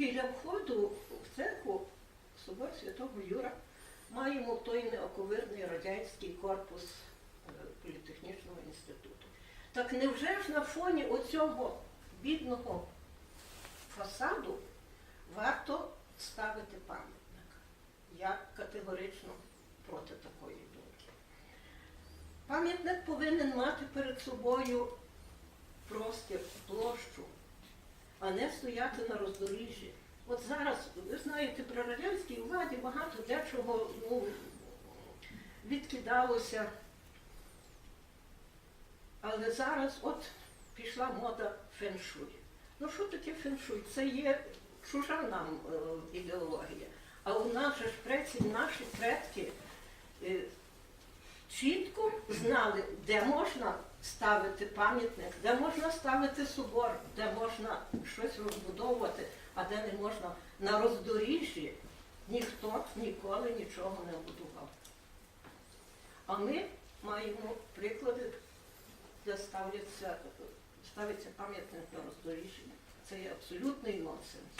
біля входу в церкву собор Святого Юра маємо той неоковирний радянський корпус е, політехнічного інституту. Так невже ж на фоні оцього бідного фасаду варто ставити пам'ятник? Я категорично проти такої думки. Пам'ятник повинен мати перед собою простір, а не стояти на роздоріжжі. От зараз, ви знаєте, при радянській владі багато дечого ну, відкидалося. Але зараз от пішла мода феншуй. Ну що таке феншуй? Це є чужа нам е, ідеологія. А у нас же ж предці, наші предки е, чітко знали, де можна ставити пам'ятник, де можна ставити собор, де можна щось розбудовувати, а де не можна. На роздоріжжі ніхто ніколи нічого не будував. А ми маємо приклади, де ставляться, ставиться пам'ятник на роздоріжжі. Це є абсолютний нонсенс.